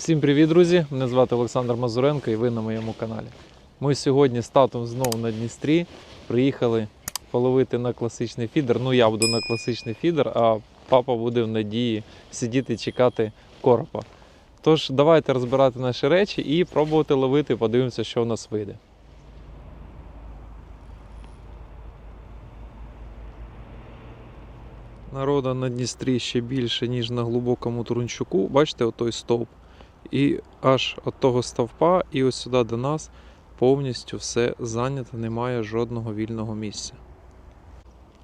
Всім привіт, друзі! Мене звати Олександр Мазуренко і ви на моєму каналі. Ми сьогодні з татом знову на Дністрі приїхали половити на класичний фідер. Ну, я буду на класичний фідер, а папа буде в надії сидіти чекати коропа. Тож, давайте розбирати наші речі і пробувати ловити, подивимося, що в нас вийде. Народа на Дністрі ще більше, ніж на глибокому Турунчуку. Бачите, отой стовп. І аж від того стовпа, і ось сюди до нас повністю все зайнято, немає жодного вільного місця.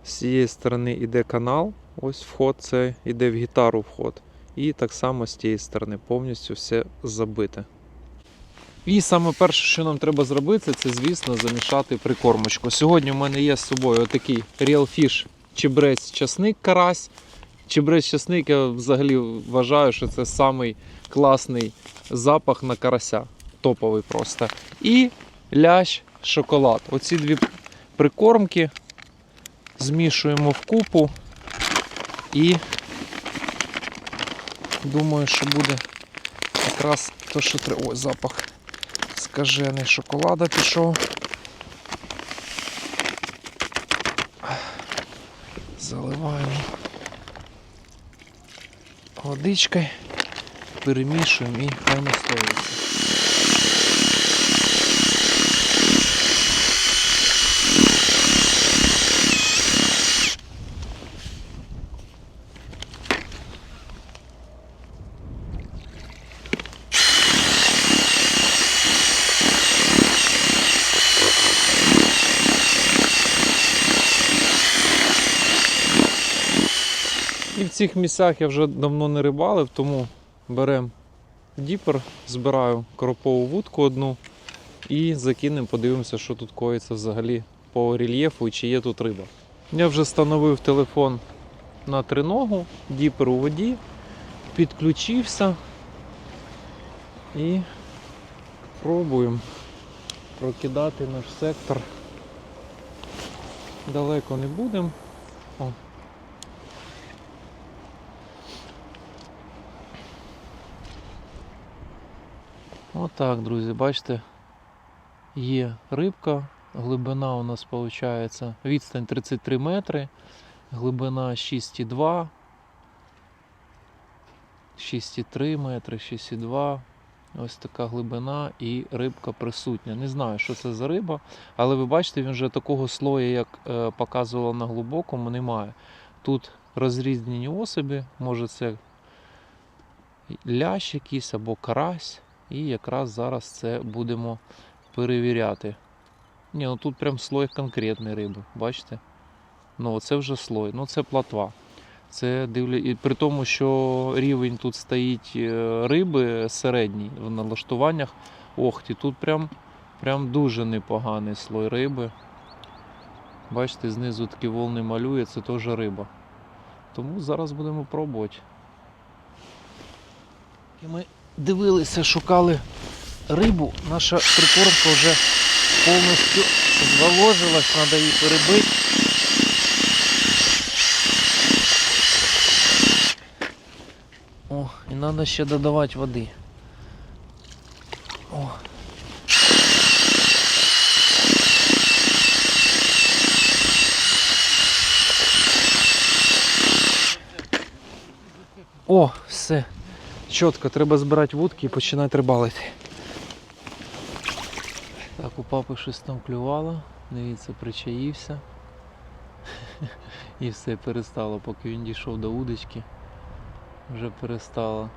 З цієї сторони йде канал, ось вход, це йде в гітару вход. І так само з тієї сторони повністю все забите. І саме перше, що нам треба зробити, це, звісно, замішати прикормочку. Сьогодні в мене є з собою отакий Real Fish чебрець часник карась. Чебрець часник я взагалі вважаю, що це самий класний запах на карася. Топовий просто. І лящ шоколад. Оці дві прикормки змішуємо в купу і думаю, що буде якраз то, що треба. Ой, запах скажений шоколада пішов. Заливаємо водичкою, перемішуємо і хай настоїться. Цих місцях я вже давно не рибалив, тому беремо діпер, збираю коропову вудку одну і закинемо, подивимося, що тут коїться взагалі по рельєфу і чи є тут риба. Я вже встановив телефон на триногу, діпер у воді, підключився і пробуємо прокидати наш сектор. Далеко не будемо. Отак, друзі, бачите, є рибка, глибина у нас виходить, відстань 33 метри, глибина 6,2, 6,3 метри, 6,2. Ось така глибина і рибка присутня. Не знаю, що це за риба, але ви бачите, він вже такого слою, як е, показувало на глибокому, немає. Тут розрізнені особи, може це лящ якийсь або карась. І якраз зараз це будемо перевіряти. Ні, ну тут прям слой конкретної риби, бачите? Ну, це вже слой, ну це платва. Це дивля... І при тому, що рівень тут стоїть е, риби середній в налаштуваннях. Ох, і тут прям, прям дуже непоганий слой риби. Бачите, знизу такі волни малює, це теж риба. Тому зараз будемо пробувати. Ми дивилися, шукали рибу. Наша прикормка вже повністю зволожилась, треба її перебити. О, і треба ще додавати води. О. О, все. Чітко, треба збирати вудки і починати рибалити. Так, у папи щось там клювало, дивіться, причаївся. І все перестало, поки він дійшов до удочки, вже перестало.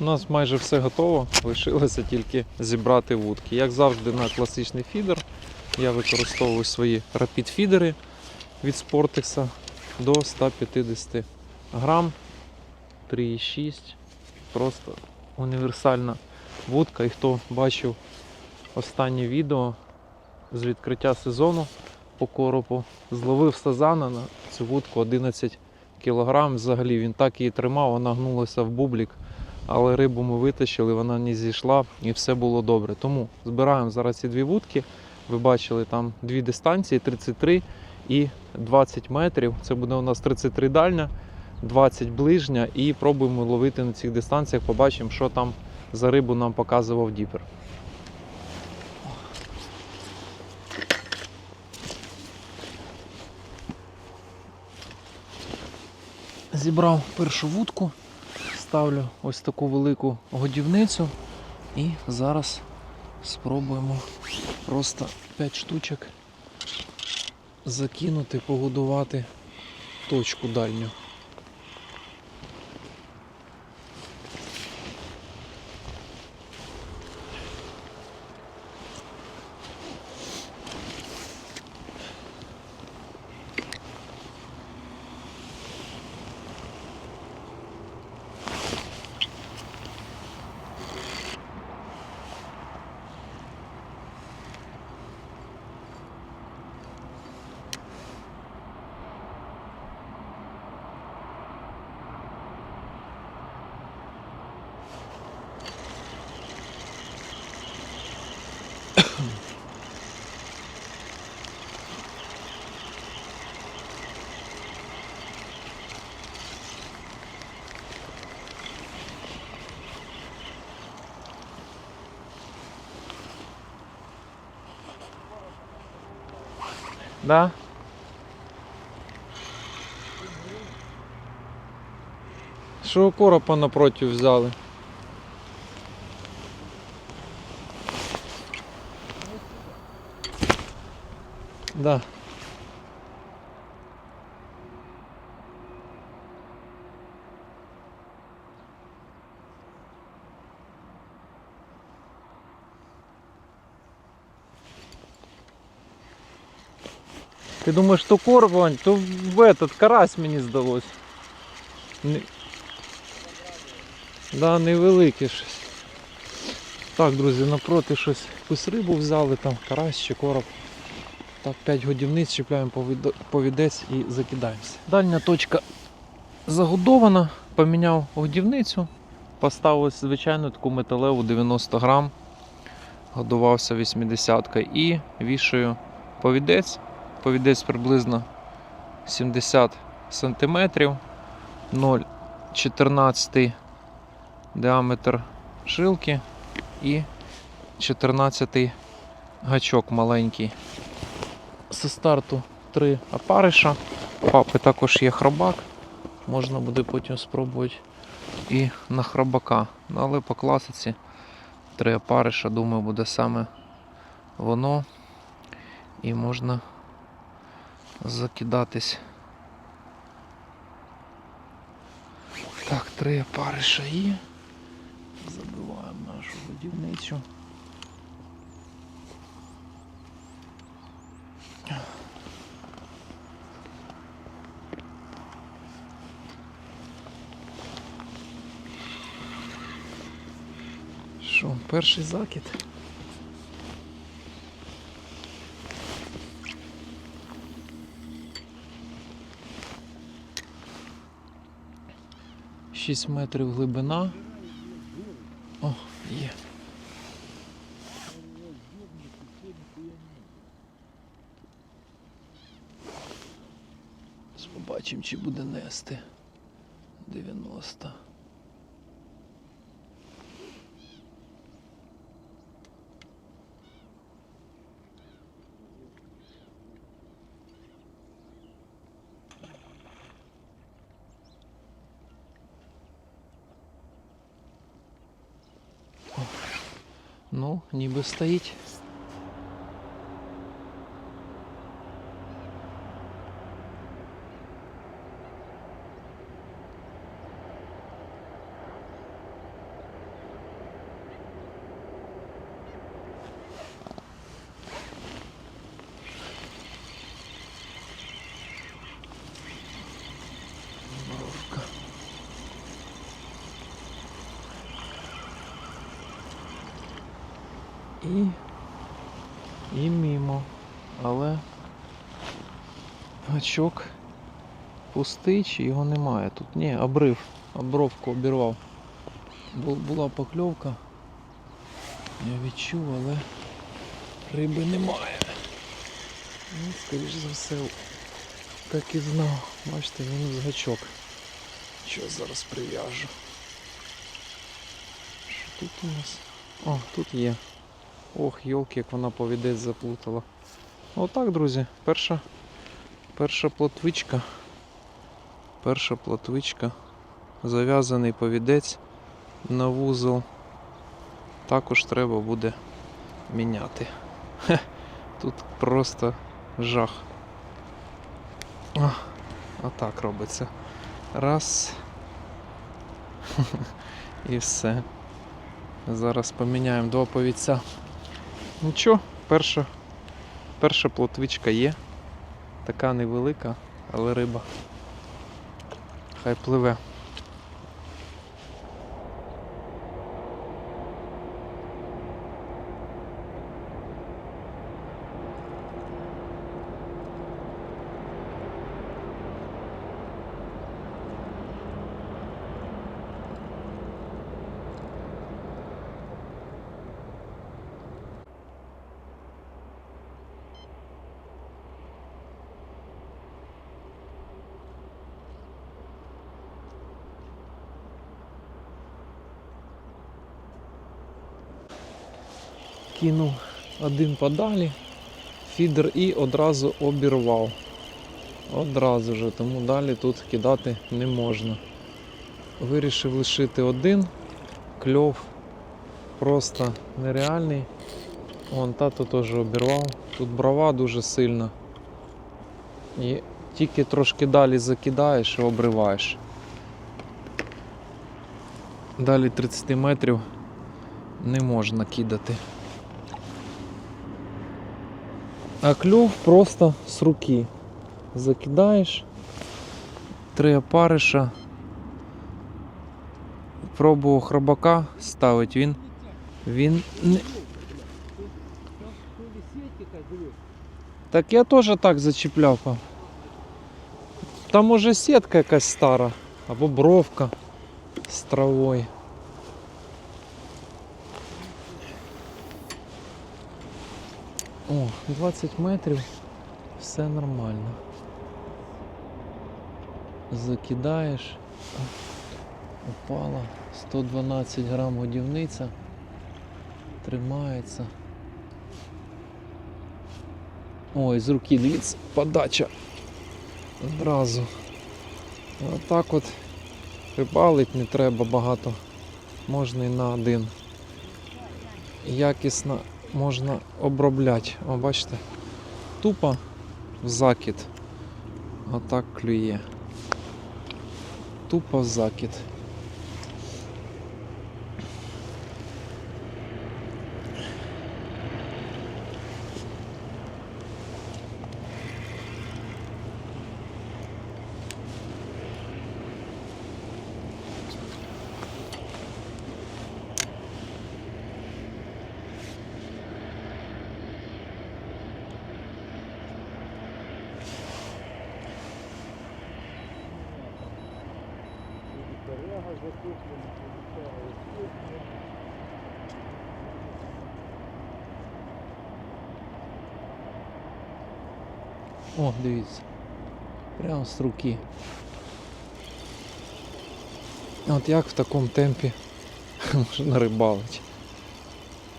У нас майже все готово, лишилося тільки зібрати вудки. Як завжди на класичний фідер, я використовую свої рапід-фідери від Sportex до 150 грам 3,6. Просто універсальна вудка. І хто бачив останнє відео з відкриття сезону по коропу, зловив сазана на цю вудку 11 кг. Взагалі він так її тримав, вона гнулася в бублік. Але рибу ми витащили, вона не зійшла і все було добре. Тому збираємо зараз ці дві вудки, Ви бачили там дві дистанції 33 і 20 метрів. Це буде у нас 33 дальня, 20 ближня. І пробуємо ловити на цих дистанціях. Побачимо, що там за рибу нам показував Діпер. Зібрав першу вудку, ставлю ось таку велику годівницю і зараз спробуємо просто 5 штучок закинути, погодувати точку дальню. Да? Що коропа напротив взяли? Да. Ти думаєш, то короб, Вань, то в этот карась мені здалось. Не... Да, невелике щось. Так, друзі, напроти щось якусь рибу взяли, там карась чи короб. Так, 5 годівниць чіпляємо повідець і закидаємося. Дальня точка загодована, поміняв годівницю, поставив звичайну таку металеву 90 грам, годувався 80 і вішаю повідець. Повідець приблизно 70 см, 0,14 діаметр шилки і 14 гачок маленький. Зі старту три опариша. Папи також є хробак. Можна буде потім спробувати і на хробака. Ну, Але по класиці три опариша, думаю, буде саме воно. І можна закидатись. Так, три опариша є. Забиваємо нашу будівницю. Що, перший закид? Шість метрів глибина. О, є. Побачимо, чи буде нести. 90. Ну, ніби стоїть. І, і мімо. Але гачок пустий, чи його немає тут. Ні, обрив, обровку обірвав. Була покльовка. Я відчув, але риби немає. Ну, скоріш за все, так і знав. Бачите, з гачок. Що зараз прив'яжу. Що тут у нас? О, тут є. Ох, йолки, як вона повідець заплутала. Отак, друзі, перша, перша плотвичка. Перша плотвичка. Зав'язаний повідець на вузол. Також треба буде міняти. Хе, тут просто жах. Отак робиться. Раз. І все. Зараз поміняємо два повідця. Нічого, перша, перша плотвичка є. Така невелика, але риба. Хай пливе. Кинув один подалі, фідер і одразу обірвав. Одразу же, тому далі тут кидати не можна. Вирішив лишити один, кльов просто нереальний. Вон тато теж обірвав. Тут брова дуже сильна. І тільки трошки далі закидаєш і обриваєш. Далі 30 метрів не можна кидати. А клюв просто з руки. Закидаєш три опариша. Пробував хробака ставить, він. Він не. Так я теж так зачіпляв. пап. Там може сітка якась стара або бровка з травою. О, 20 метрів, все нормально. Закидаєш, упала, 112 грам годівниця, тримається. Ой, з руки, дивіться, подача одразу. Отак от рибалить не треба багато, можна і на один. Якісно можна обробляти. О, бачите, тупо в закид. Отак клює. Тупо в закид. О, дивіться. Прямо з руки. От як в такому темпі можна рибалити?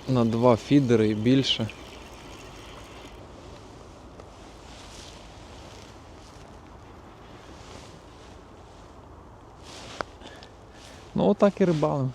На два фідери і більше. Ну отак і рибалимо.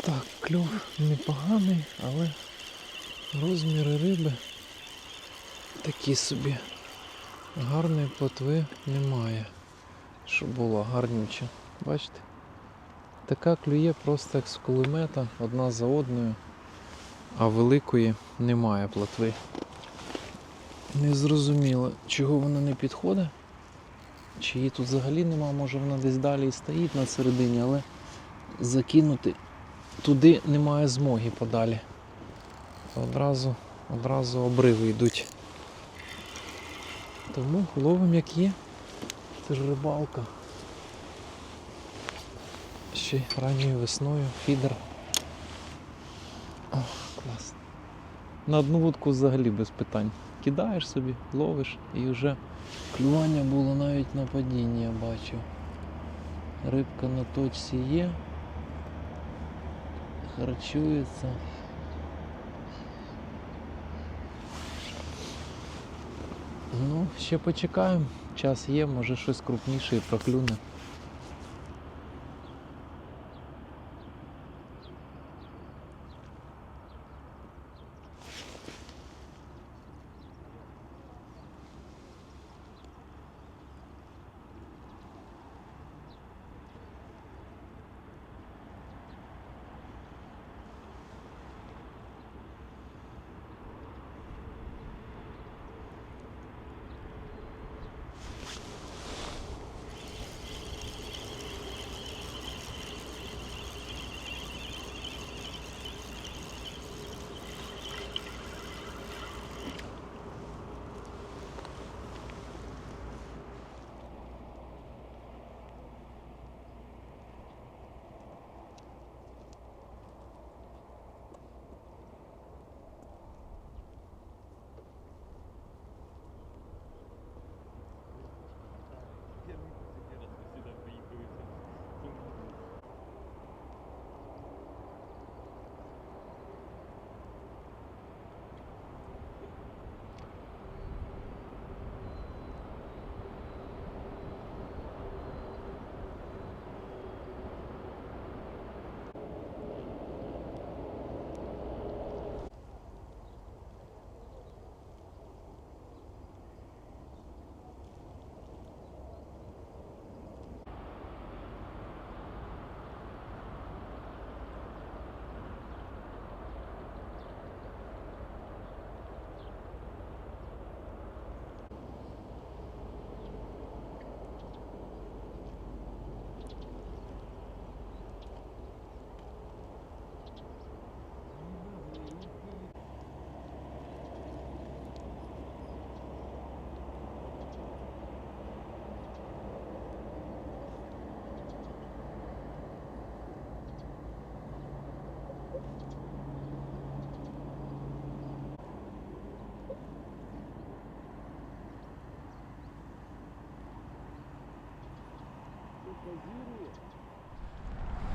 Так, кльов непоганий, але розміри риби такі собі. Гарної плотви немає, щоб було гарнюче. Бачите? Така клює просто як з кулемета, одна за одною, а великої немає плотви. Не зрозуміло, чого вона не підходить. Чи її тут взагалі нема, може вона десь далі і стоїть на середині, але закинути туди немає змоги подалі. Одразу, одразу обриви йдуть. Тому ловимо як є. Це ж рибалка. Ще ранньою весною фідер. О, клас. На одну вудку взагалі без питань. Кидаєш собі, ловиш і вже клювання було навіть на падінні, я бачив. Рибка на точці є. Харчується. Ну, ще почекаємо. Час є, може щось крупніше і проклюне.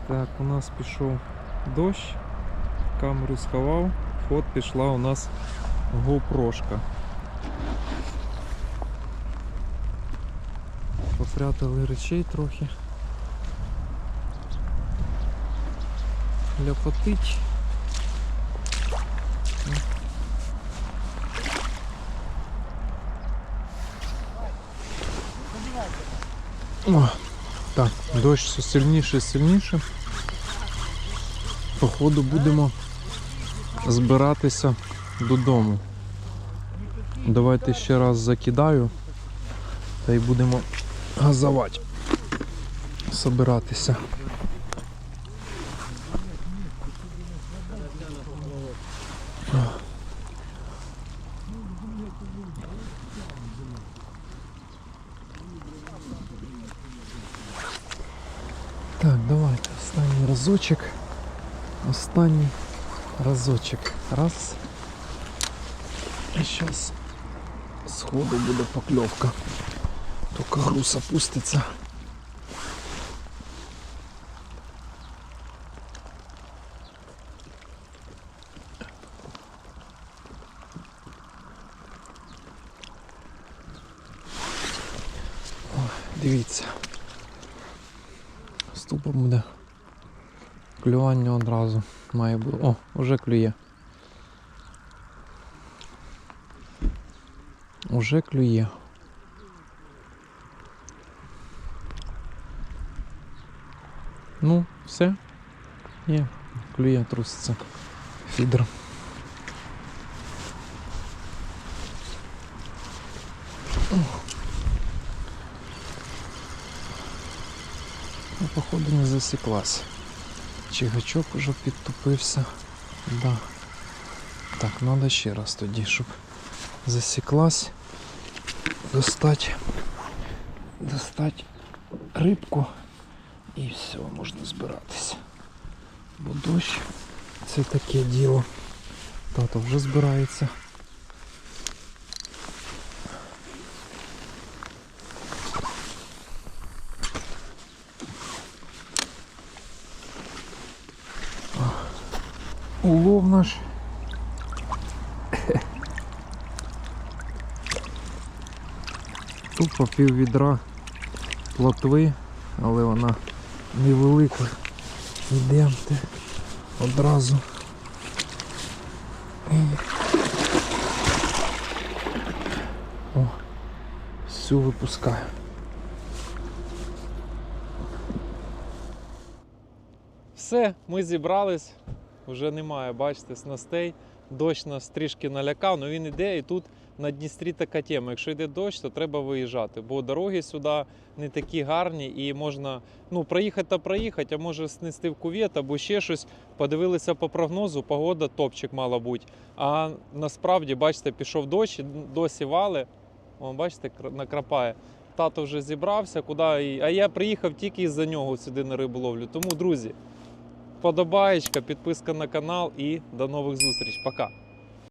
Так, у нас пішов дощ, камеру сховав, от пішла у нас GoPro-шка. Попрятали речей трохи. Ляпотить. О, так, дощ все сильніше і сильніше. Походу будемо збиратися додому. Давайте ще раз закидаю та й будемо газувати. Собиратися. разочок. Останній разочок. Раз. І зараз сходу буде покльовка. Тільки груз опуститься. Дивіться. Ступом буде. Клювання одразу має бути. О, вже клює. Уже клює. Ну, все. Є, клює труситься. Фідер. Ну, походу не засіклась. Чи гачок уже підтупився. Да. Так, треба ще раз тоді, щоб засіклась. Достать. Достать рибку. І все, можна збиратися. Бо дощ це таке діло. Тато вже збирається. Наш. Тупо пів відра плотви, але вона невелика. Йдемте одразу. О, всю випускаю. Все, ми зібрались. Вже немає, бачите, снастей. Дощ нас трішки налякав, але він іде і тут на Дністрі така тема. Якщо йде дощ, то треба виїжджати, бо дороги сюди не такі гарні і можна ну, проїхати та проїхати, а може снести в кувет або ще щось. Подивилися по прогнозу, погода топчик мала бути. А насправді, бачите, пішов дощ, досі вали. О, бачите, кр- накрапає. Тато вже зібрався, куди. А я приїхав тільки із-за нього сюди на риболовлю. Тому, друзі, подобаєчка, підписка на канал і до нових зустріч. Пока.